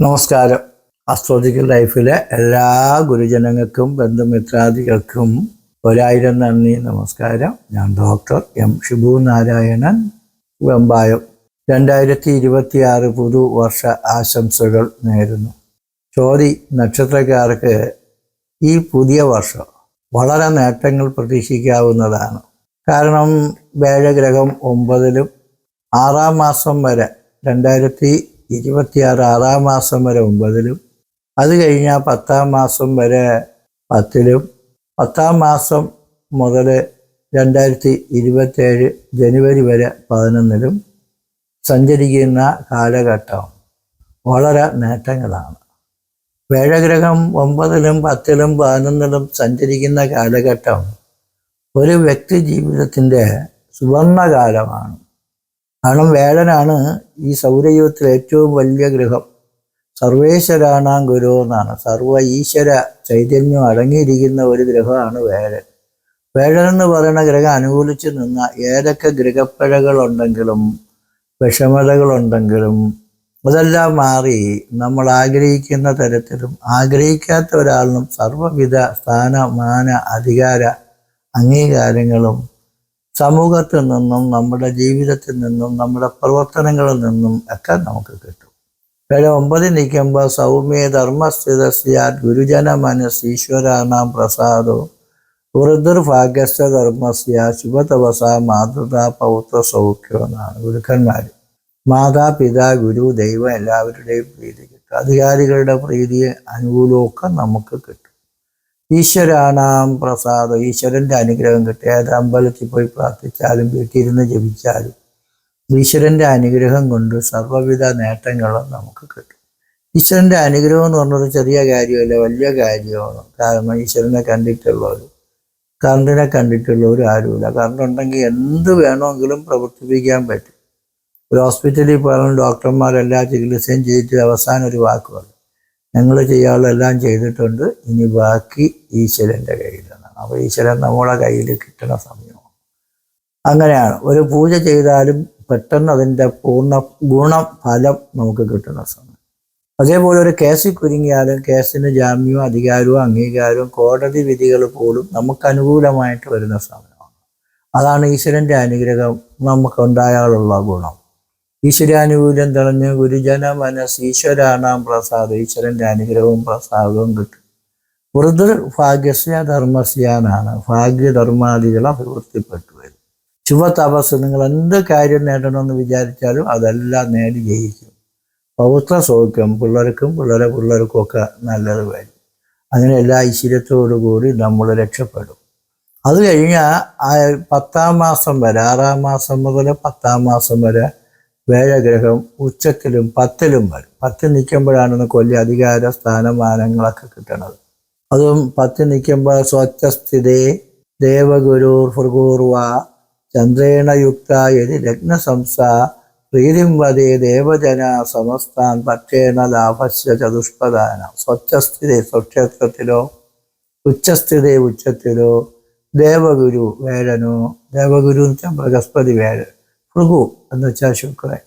നമസ്കാരം. അസ്ട്രോളജിക്കൽ ലൈഫിലെ എല്ലാ ഗുരുജനങ്ങൾക്കും ബന്ധുമിത്രാദികൾക്കും ഒരായിരം നന്ദി നമസ്കാരം. ഞാൻ ഡോക്ടർ എം ഷിബു നാരായണൻ വെമ്പായം. രണ്ടായിരത്തി ഇരുപത്തി ആറ് പുതുവർഷ ആശംസകൾ നേരുന്നു. ചോതി നക്ഷത്രക്കാർക്ക് ഈ പുതിയ വർഷം വളരെ നേട്ടങ്ങൾ പ്രതീക്ഷിക്കാവുന്നതാണ്. കാരണം വേഴഗ്രഹം ഒമ്പതിലും ആറാം മാസം വരെ രണ്ടായിരത്തി ഇരുപത്തിയാറ് ആറാം മാസം വരെ ഒമ്പതിലും അത് കഴിഞ്ഞാൽ പത്താം മാസം വരെ പത്തിലും. പത്താം മാസം മുതൽ രണ്ടായിരത്തി ഇരുപത്തേഴ് ജനുവരി വരെ പതിനൊന്നിലും സഞ്ചരിക്കുന്ന കാലഘട്ടം വളരെ നേട്ടങ്ങളാണ്. വേഴഗ്രഹം ഒമ്പതിലും പത്തിലും പതിനൊന്നിലും സഞ്ചരിക്കുന്ന കാലഘട്ടം ഒരു വ്യക്തി ജീവിതത്തിന്റെ സുവർണകാലമാണ്. കാരണം വേഴനാണ് ഈ സൗരയൂഥത്തിലെ ഏറ്റവും വലിയ ഗ്രഹം സർവേശ്വരാണാം ഗുരു എന്നാണ്. സർവ ഈശ്വര ചൈതന്യം അടങ്ങിയിരിക്കുന്ന ഒരു ഗ്രഹമാണ് വേഴൻ വേഴൻ എന്ന് പറയുന്ന ഗ്രഹം അനുകൂലിച്ച് നിന്ന ഏതൊക്കെ ഗ്രഹപ്പഴകളുണ്ടെങ്കിലും വിഷമതകളുണ്ടെങ്കിലും അതെല്ലാം മാറി നമ്മൾ ആഗ്രഹിക്കുന്ന തരത്തിലും ആഗ്രഹിക്കാത്ത ഒരാളിനും സർവവിധ സ്ഥാനമാന അധികാര അംഗീകാരങ്ങളും സമൂഹത്തിൽ നിന്നും നമ്മുടെ ജീവിതത്തിൽ നിന്നും നമ്മുടെ പ്രവർത്തനങ്ങളിൽ നിന്നും ഒക്കെ നമുക്ക് കിട്ടും. വേറെ ഒമ്പത് നിൽക്കുമ്പോൾ സൗമ്യ ധർമ്മസ്ഥിത ധർമ്മസ്ഥിതസ്യാത് ഗുരുജന മനസ് ഈശ്വരാണാം പ്രസാദവും. വൃദ്ധർഭാഗ്യസ്ഥ ധർമ്മസ്യ ശുഭതപസ മാതൃത പൗത്ര സൗഖ്യം എന്നാണ് ഗുരുക്കന്മാർ മാതാപിതാ ഗുരു ദൈവം എല്ലാവരുടെയും പ്രീതി കിട്ടും. അധികാരികളുടെ പ്രീതി അനുകൂലമൊക്കെ നമുക്ക് കിട്ടും. ഈശ്വരാണാം പ്രസാദം. ഈശ്വരന്റെ അനുഗ്രഹം കിട്ടി. ഏത് അമ്പലത്തിൽ പോയി പ്രാർത്ഥിച്ചാലും വീട്ടിലിരുന്ന് ജപിച്ചാലും ഈശ്വരന്റെ അനുഗ്രഹം കൊണ്ട് സർവവിധ നേട്ടങ്ങളും നമുക്ക് കിട്ടും. ഈശ്വരന്റെ അനുഗ്രഹം എന്ന് പറഞ്ഞത് ചെറിയ കാര്യമല്ല വലിയ കാര്യമാണ്. കാരണം ഈശ്വരനെ കണ്ടിട്ടുള്ളവർ കറണ്ടിനെ കണ്ടിട്ടുള്ളവർ ആരുമില്ല. കറണ്ട് ഉണ്ടെങ്കിൽ എന്ത് വേണമെങ്കിലും പ്രവർത്തിപ്പിക്കാൻ പറ്റും. ഒരു ഹോസ്പിറ്റലിൽ പോയാലും ഡോക്ടർമാരെല്ലാ ചികിത്സയും ചെയ്തിട്ട് അവസാനം ഒരു വാക്ക് പറയും. ഞങ്ങൾ ചെയ്യാനുള്ളതെല്ലാം ചെയ്തിട്ടുണ്ട്. ഇനി ബാക്കി ഈശ്വരന്റെ കയ്യിലാണ്. അപ്പോൾ ഈശ്വരൻ നമ്മളെ കയ്യിൽ കിട്ടുന്ന സമയമാണ്. അങ്ങനെയാണ്. ഒരു പൂജ ചെയ്താലും പെട്ടെന്ന് അതിന്റെ പൂർണ ഗുണം ഫലം നമുക്ക് കിട്ടുന്ന സമയം. അതേപോലെ ഒരു കേസിൽ കുരുങ്ങിയാലും കേസിന് ജാമ്യവും അധികാരവും അംഗീകാരവും കോടതി വിധികൾ പോലും നമുക്ക് അനുകൂലമായിട്ട് വരുന്ന സമയമാണ്. അതാണ് ഈശ്വരന്റെ അനുഗ്രഹം. നമുക്കുണ്ടായാലുള്ള ഗുണം. ഈശ്വരാനുകൂല്യം തെളിഞ്ഞ് ഗുരുജന മനസ് ഈശ്വരാണാം പ്രസാദം. ഈശ്വരന്റെ അനുഗ്രഹവും പ്രസാദവും കിട്ടും. വൃദ്ധർ ഭാഗ്യസ്യ ധർമ്മസ്യാനാണ്. ഭാഗ്യധർമാദികൾ അഭിവൃദ്ധിപ്പെട്ടു വരും ശുഭ തപസ് നിങ്ങൾ എന്ത് കാര്യം നേടണമെന്ന് വിചാരിച്ചാലും അതെല്ലാം നേടി ജയിക്കും. പൗത്ര സൗഖ്യം പിള്ളേർക്കും പിള്ളേരെ പിള്ളേർക്കും ഒക്കെ നല്ലത് വരും അങ്ങനെ എല്ലാ ഐശ്വര്യത്തോടു കൂടി നമ്മൾ രക്ഷപ്പെടും. അത് കഴിഞ്ഞാൽ പത്താം മാസം വരെ ആറാം മാസം മുതൽ പത്താം മാസം വരെ വേഴഗ്രഹം ഉച്ചത്തിലും പത്തിലും വരും. പത്തിൽ നിൽക്കുമ്പോഴാണ് കൊല്ലി അധികാര സ്ഥാനമാനങ്ങളൊക്കെ കിട്ടണത്. അതും പത്തിൽ നിൽക്കുമ്പോൾ സ്വച്ഛസ്ഥിതി ദേവഗുരു ഭൃഗൂർവ ചന്ദ്രേണയുക്ത യതി ലഗ്നസംസ പ്രീതിം വതി ദേവജന സമസ്താൻ പക്ഷേണ ലാഭസ്യ ചതുഷ്പദാന. സ്വച്ഛസ്ഥിതി സ്വക്ഷേത്രത്തിലോ ഉച്ചസ്ഥിതി ഉച്ചത്തിലോ ദേവഗുരു വേഴനോ ദേവഗുരു എന്ന് വെച്ചാൽ ബൃഹസ്പതി വേഴൻ ഭൃഗു എന്ന് വെച്ചാൽ ശുക്രൻ.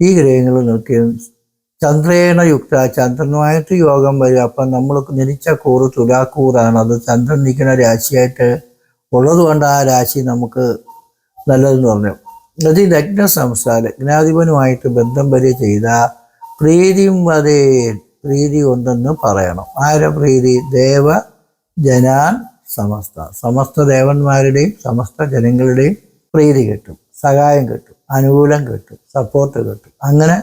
ഈ ഗ്രഹങ്ങൾ നോക്കിയും ചന്ദ്രേണ യുക്ത ചന്ദ്രനുമായിട്ട് യോഗം വരും. അപ്പം നമ്മൾ ജനിച്ച കൂറ് തുലാക്കൂറാണ്. അത് ചന്ദ്രൻ നിൽക്കുന്ന രാശിയായിട്ട് ഉള്ളത് കൊണ്ട് ആ രാശി നമുക്ക് നല്ലതെന്ന് പറഞ്ഞു. അത് ലഗ്ന സംസ്ഥാന ലഗ്നാധിപനുമായിട്ട് ബന്ധം വരെ ചെയ്ത പ്രീതിയും അതേ പ്രീതി ഉണ്ടെന്ന് പറയണം. ആരുടെ പ്രീതി? ദേവ ജനാൻ സമസ്ത. സമസ്ത ദേവന്മാരുടെയും സമസ്ത ജനങ്ങളുടെയും പ്രീതി കിട്ടും. സഹായം കിട്ടും അനുകൂലം കിട്ടും സപ്പോർട്ട് കിട്ടും. അങ്ങനെ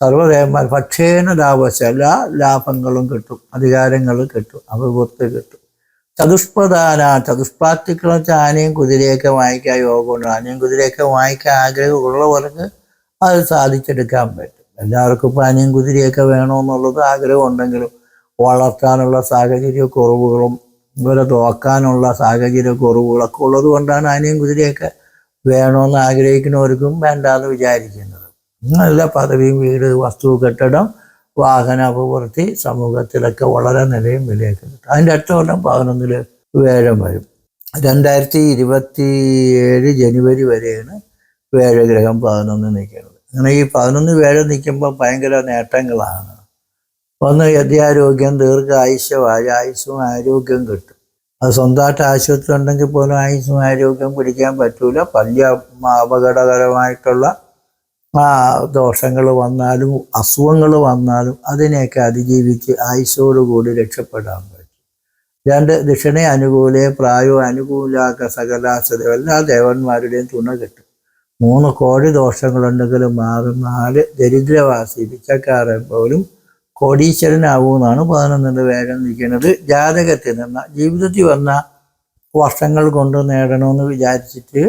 സർവദേവന്മാർ പക്ഷേന ലാഭശ എല്ലാ ലാഭങ്ങളും കിട്ടും അധികാരങ്ങളും കിട്ടും അഭിവൃദ്ധി കിട്ടും. ചതുഷ്പദാന ചതുഷ്പാത്തിക്കളെ വെച്ചാൽ ആനയും കുതിരയൊക്കെ വാങ്ങിക്കാൻ യോഗമുണ്ട്. ആനയും കുതിരയൊക്കെ വാങ്ങിക്കാൻ ആഗ്രഹമുള്ളവർക്ക് അത് സാധിച്ചെടുക്കാൻ പറ്റും. എല്ലാവർക്കും ഇപ്പം ആനയും കുതിരയൊക്കെ വേണമെന്നുള്ളത് ആഗ്രഹം ഉണ്ടെങ്കിലും വളർത്താനുള്ള സാഹചര്യ കുറവുകളും ഇവരെ തോക്കാനുള്ള സാഹചര്യ കുറവുകളൊക്കെ ഉള്ളത് കൊണ്ടാണ് ആനയും കുതിരയൊക്കെ വേണമെന്ന് ആഗ്രഹിക്കുന്നവർക്കും വേണ്ട എന്ന് വിചാരിക്കുന്നത്. നല്ല പദവിയും വീട് വസ്തു കെട്ടിടം വാഹന അഭിവൃദ്ധി സമൂഹത്തിലൊക്കെ വളരെ നിലയും വിലയൊക്കെ കിട്ടും. അതിന്റെ അടുത്ത കൊല്ലം പതിനൊന്നിൽ വേഴം വരും. രണ്ടായിരത്തി ഇരുപത്തി ഏഴ് ജനുവരി വരെയാണ് വേഴഗ്രഹം പതിനൊന്ന് നിൽക്കുന്നത്. അങ്ങനെ ഈ പതിനൊന്ന് വേഴം നിൽക്കുമ്പോൾ ഭയങ്കര നേട്ടങ്ങളാണ്. ഒന്ന് യഥാരോഗ്യം ദീർഘായുഷ്യമായ ആയുസ്സും ആരോഗ്യം കിട്ടും. അത് സ്വന്തമായിട്ട് ആശുപത്രി ഉണ്ടെങ്കിൽ പോലും ആയുസ്സും ആരോഗ്യം പിടിക്കാൻ പറ്റൂല. വലിയ അപകടകരമായിട്ടുള്ള ആ ദോഷങ്ങൾ വന്നാലും അസുഖങ്ങൾ വന്നാലും അതിനെയൊക്കെ അതിജീവിച്ച് ആയുസ്സോടുകൂടി രക്ഷപ്പെടാൻ പറ്റും. രണ്ട് ദക്ഷിണ അനുകൂലെ പ്രായോ അനുകൂലാക്ക സകലാസത എല്ലാ ദേവന്മാരുടെയും തുണ കിട്ടും. മൂന്ന് കോടി ദോഷങ്ങളുണ്ടെങ്കിലും മാറും നാല് ദരിദ്രവാസി പിച്ചക്കാരൻ പോലും കോടീശ്വരനാവൂന്നാണ് പതിനൊന്നിന്റെ വേഗം നിൽക്കുന്നത്. ജാതകത്തിൽ നിന്ന് ജീവിതത്തിൽ വന്ന വർഷങ്ങൾ കൊണ്ട് നേടണമെന്ന് വിചാരിച്ചിട്ട്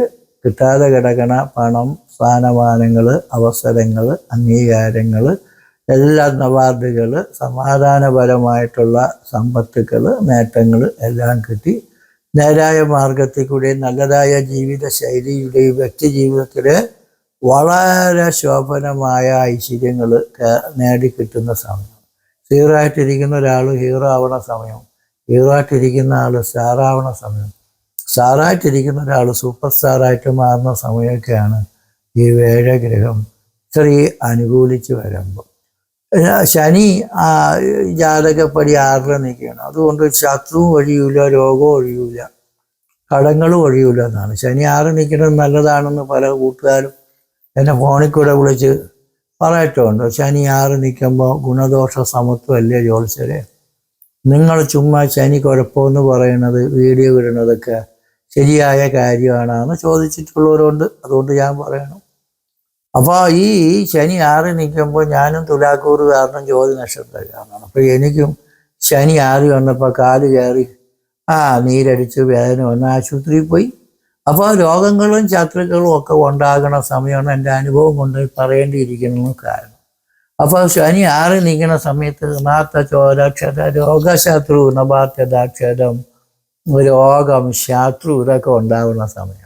കിട്ടാതെ കിടക്കണ പണം സ്ഥാനമാനങ്ങൾ അവസരങ്ങൾ അംഗീകാരങ്ങൾ എല്ലാ അവാർഡുകൾ സമാധാനപരമായിട്ടുള്ള സമ്പത്തുക്കൾ നേട്ടങ്ങൾ എല്ലാം കിട്ടി. നേരായ മാർഗത്തിൽ കൂടി നല്ലതായ ജീവിത ശൈലിയുടെയും വ്യക്തി ജീവിതത്തിൽ വളരെ ശോഭനമായ ഐശ്വര്യങ്ങൾ നേടിക്കിട്ടുന്ന സമയം. ഹീറോ ആയിട്ടിരിക്കുന്ന ഒരാൾ ഹീറോ ആവണ സമയം. ഹീറോ ആയിട്ടിരിക്കുന്ന ആൾ സ്റ്റാറാവണ സമയം. സ്റ്റാറായിട്ടിരിക്കുന്ന ഒരാൾ സൂപ്പർ സ്റ്റാറായിട്ട് മാറുന്ന സമയമൊക്കെയാണ് ഈ വേഴഗ്രഹം ഇത്രയും അനുകൂലിച്ച് വരുമ്പോൾ ശനി ജാതകപ്പടി ആറിൽ നിൽക്കുകയാണ്. അതുകൊണ്ട് ശത്രുവും ഒഴിയൂല രോഗവും ഒഴിയൂല. കടങ്ങളും ഒഴിയൂല എന്നാണ്. ശനി ആറ് നിൽക്കുന്നത് നല്ലതാണെന്ന് പല കൂട്ടുകാരും എന്നെ ഫോണിൽ കൂടെ വിളിച്ച് പറയട്ടുണ്ടോ. ശനി ആറ് നിൽക്കുമ്പോൾ ഗുണദോഷ സമത്വമല്ലേ ജോത്സ്യരെ? നിങ്ങൾ ചുമ്മാ ശനി കുഴപ്പമെന്ന് പറയുന്നത് വീഡിയോ ഇടുന്നതൊക്കെ ശരിയായ കാര്യമാണെന്ന് ചോദിച്ചിട്ടുള്ളവരുണ്ട്. അതുകൊണ്ട് ഞാൻ പറയണം. അപ്പോൾ ഈ ശനി ആറി നിൽക്കുമ്പോൾ ഞാനും തുലാക്കൂറ് കാരണം ജ്യോതി നക്ഷത്രക്കാരനാണ്. അപ്പോൾ എനിക്കും ശനി ആറി വന്നപ്പോൾ കാൽ കയറി ആ നീരടിച്ച് വേദന വന്ന് ആശുപത്രിയിൽ പോയി. അപ്പോൾ രോഗങ്ങളും ശത്രുക്കളും ഒക്കെ ഉണ്ടാകുന്ന സമയമാണ് എന്റെ അനുഭവം കൊണ്ട് പറയേണ്ടിയിരിക്കുന്നത് കാരണം. അപ്പോൾ ശനി ആറ് നീങ്ങുന്ന സമയത്ത് നാത്ത ചോരക്ഷത രോഗശത്രു നബാത്യതാക്ഷരം രോഗം ശത്രു ഇതൊക്കെ ഉണ്ടാകുന്ന സമയമാണ്.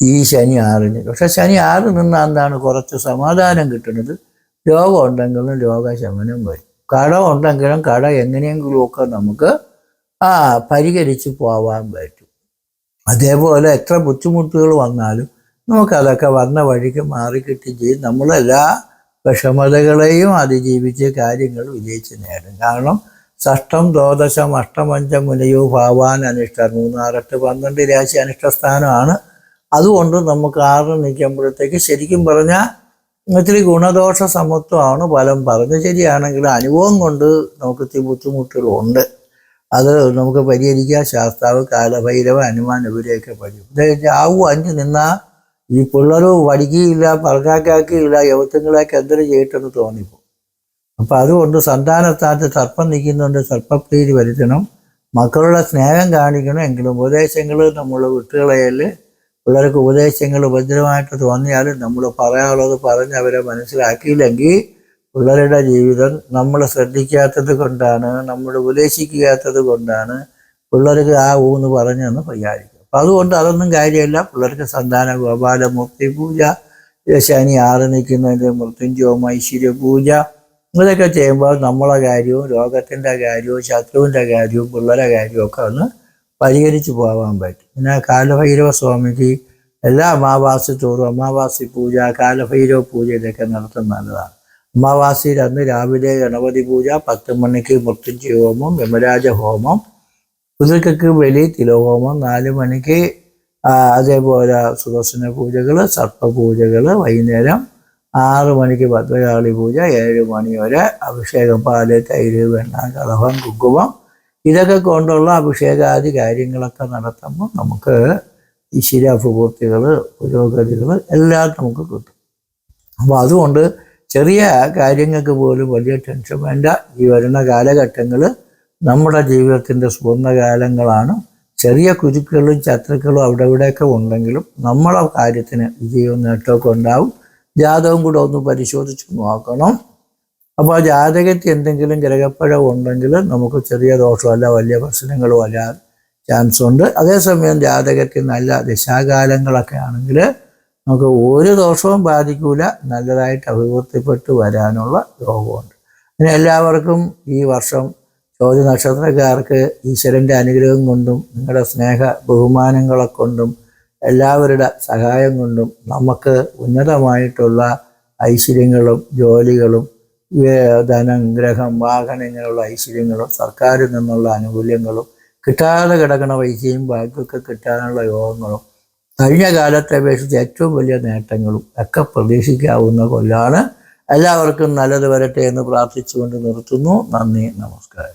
ഈ ശനി ആറിന് പക്ഷെ ശനി ആറ് നിന്നാൽ എന്താണ്? കുറച്ച് സമാധാനം കിട്ടുന്നത്. രോഗം ഉണ്ടെങ്കിലും രോഗശമനം വരും. കട ഉണ്ടെങ്കിലും കട എങ്ങനെയെങ്കിലും ഒക്കെ നമുക്ക് ആ പരിഹരിച്ച് പോവാൻ പറ്റും. അതേപോലെ എത്ര ബുദ്ധിമുട്ടുകൾ വന്നാലും നമുക്കതൊക്കെ വന്ന വഴിക്ക് മാറിക്കിട്ടി ചെയ്യും. നമ്മളെല്ലാ വിഷമതകളെയും അതിജീവിച്ച് കാര്യങ്ങൾ വിജയിച്ച് നേടും. കാരണം ഷഷ്ടം ദ്വാദശം അഷ്ടമഞ്ചം മുനയോ ഭാവാൻ അനിഷ്ട മൂന്നാറെട്ട് പന്ത്രണ്ട് രാശി അനിഷ്ട സ്ഥാനമാണ്. അതുകൊണ്ട് നമുക്ക് ആറ് നിൽക്കുമ്പോഴത്തേക്ക് ശരിക്കും പറഞ്ഞാൽ ഇത്തിരി ഗുണദോഷ സമത്വമാണ് ഫലം പറഞ്ഞു ശരിയാണെങ്കിൽ അനുഭവം കൊണ്ട് നമുക്ക് ബുദ്ധിമുട്ടുകളുണ്ട്. അത് നമുക്ക് പരിഹരിക്കാം. ശാസ്താവ് കാലഭൈരവ ഹനുമാൻ ഇവരെയൊക്കെ പഠിക്കും. രാവു അഞ്ച് നിന്നാ ഈ പിള്ളേർ പഠിക്കുകയില്ല പറഞ്ഞാക്കാക്കുകയില്ല യവത്വങ്ങളൊക്കെ എന്തൊരു ചെയ്തിട്ടെന്ന് തോന്നിപ്പോ അപ്പം അതുകൊണ്ട് സന്താനസ്ഥാനത്ത് സർപ്പം നിൽക്കുന്നുണ്ട് സർപ്പപ്രീതി വരുത്തണം മക്കളുടെ സ്നേഹം കാണിക്കണം എങ്കിലും ഉപദേശങ്ങൾ നമ്മൾ വിട്ടുകളയൽ പിള്ളേർക്ക് ഉപദേശങ്ങൾ ഉപദ്രവമായിട്ട് തോന്നിയാലും നമ്മൾ പറയാനുള്ളത് പറഞ്ഞ് അവരെ മനസ്സിലാക്കിയില്ലെങ്കിൽ പിള്ളേരുടെ ജീവിതം നമ്മൾ ശ്രദ്ധിക്കാത്തത് കൊണ്ടാണ് നമ്മൾ ഉപദേശിക്കാത്തത് കൊണ്ടാണ് പിള്ളേർക്ക് ആ ഊന്ന് പറഞ്ഞെന്ന് വിചാരിക്കും അപ്പം അതുകൊണ്ട് അതൊന്നും കാര്യമല്ല. പിള്ളേർക്ക് സന്താന ഗോപാല മൂർത്തി പൂജ ശനി ആറ് നിൽക്കുന്നതിന്റെ മൃത്യുഞ്ജോമ ഐശ്വര്യ പൂജ ഇതൊക്കെ ചെയ്യുമ്പോൾ നമ്മളെ കാര്യവും രോഗത്തിന്റെ കാര്യവും ശത്രുവിന്റെ കാര്യവും പിള്ളേരെ കാര്യവും ഒക്കെ ഒന്ന് പരിഹരിച്ചു പോകാൻ പറ്റും. പിന്നെ കാലഭൈരവ സ്വാമിക്ക് എല്ലാ അമാവാസി തോറും അമാവാസി പൂജ കാലഭൈരവ പൂജ ഇതൊക്കെ നടത്തുന്ന നല്ലതാണ്. അമാവാസിയിൽ അന്ന് രാവിലെ ഗണപതി പൂജ പത്ത് മണിക്ക് മൃത്യുഞ്ജയ ഹോമം യമരാജ ഹോമം പുതുക്കൾക്ക് ബലി തിലഹോമം നാല് മണിക്ക് അതേപോലെ സുദർശന പൂജകൾ സർപ്പപൂജകൾ വൈകുന്നേരം ആറ് മണിക്ക് ഭദ്രകാളി പൂജ ഏഴ് മണി വരെ അഭിഷേകം പാൽ തൈര് വെണ്ണ കളഭം കുങ്കുമം. ഇതൊക്കെ കൊണ്ടുള്ള അഭിഷേകാദി കാര്യങ്ങളൊക്കെ നടത്തുമ്പോൾ നമുക്ക് ഈ ശിരാഭൂപൂർത്തികൾ പുരോഗതികൾ എല്ലാം നമുക്ക് കിട്ടും. അപ്പോൾ അതുകൊണ്ട് ചെറിയ കാര്യങ്ങൾക്ക് പോലും വലിയ ടെൻഷൻ വേണ്ട. ഈ വരുന്ന കാലഘട്ടങ്ങൾ നമ്മുടെ ജീവിതത്തിന്റെ സുവർണകാലങ്ങളാണ്. ചെറിയ കുരുക്കളും ശത്രുക്കളും അവിടെ ഇവിടെയൊക്കെ ഉണ്ടെങ്കിലും നമ്മളെ കാര്യത്തിന് വിജയവും നേട്ടമൊക്കെ ഉണ്ടാവും. ജാതകം കൂടെ ഒന്ന് പരിശോധിച്ച് നോക്കണം. അപ്പോൾ ജാതകത്തിൽ എന്തെങ്കിലും ഗ്രഹപ്പഴം ഉണ്ടെങ്കിൽ നമുക്ക് ചെറിയ ദോഷമല്ല വലിയ പ്രശ്നങ്ങളും വരാൻ ചാൻസ് ഉണ്ട്. അതേസമയം ജാതകത്തിൽ നല്ല ദശാകാലങ്ങളൊക്കെ ആണെങ്കിൽ നമുക്ക് ഒരു ദോഷവും ബാധിക്കൂല. നല്ലതായിട്ട് അഭിവൃദ്ധിപ്പെട്ട് വരാനുള്ള യോഗമുണ്ട് അങ്ങനെ എല്ലാവർക്കും ഈ വർഷം ചോദ്യ നക്ഷത്രക്കാർക്ക് ഈശ്വരന്റെ അനുഗ്രഹം കൊണ്ടും നിങ്ങളുടെ സ്നേഹ ബഹുമാനങ്ങളെ കൊണ്ടും എല്ലാവരുടെ സഹായം കൊണ്ടും നമുക്ക് ഉന്നതമായിട്ടുള്ള ഐശ്വര്യങ്ങളും ജോലികളും ധനം ഗ്രഹം വാഹനങ്ങളുള്ള ഐശ്വര്യങ്ങളും സർക്കാരിൽ നിന്നുള്ള ആനുകൂല്യങ്ങളും കിട്ടാതെ കിടക്കുന്ന പൈസയും ബാക്കിയൊക്കെ കിട്ടാനുള്ള യോഗങ്ങളും കഴിഞ്ഞ കാലത്തെ അപേക്ഷിച്ച് ഏറ്റവും വലിയ നേട്ടങ്ങളും ഒക്കെ പ്രതീക്ഷിക്കാവുന്ന കൊല്ലാണ്. എല്ലാവർക്കും നല്ലത് വരട്ടെ എന്ന് പ്രാർത്ഥിച്ചുകൊണ്ട് നിർത്തുന്നു. നന്ദി നമസ്കാരം.